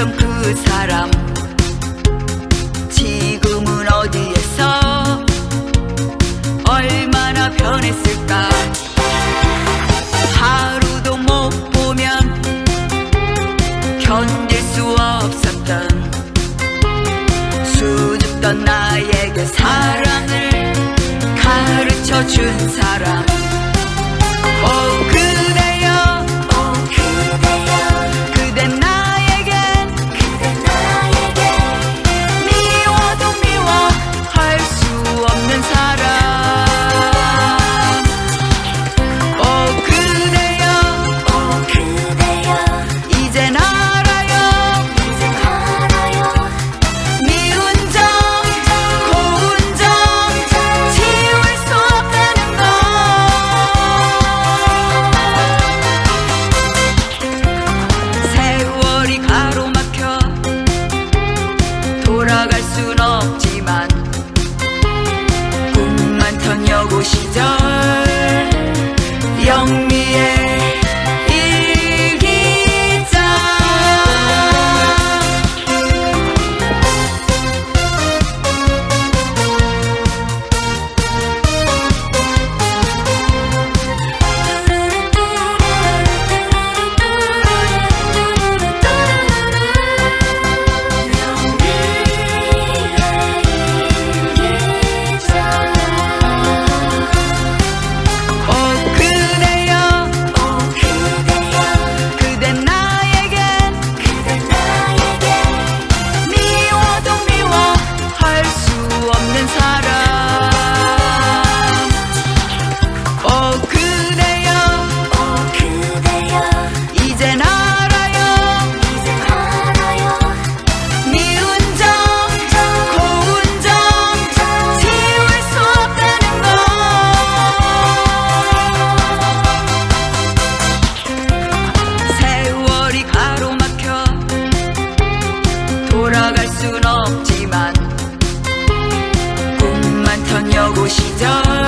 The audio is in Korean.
있던 그 사람. 지금은 어디에서 얼마나 변했을까? 하루도 못 보면 견딜 수 없었던 수줍던 나에게 사랑을 가르쳐 준 사람. 돌아갈 순 없지만 꿈 많던 여고 시절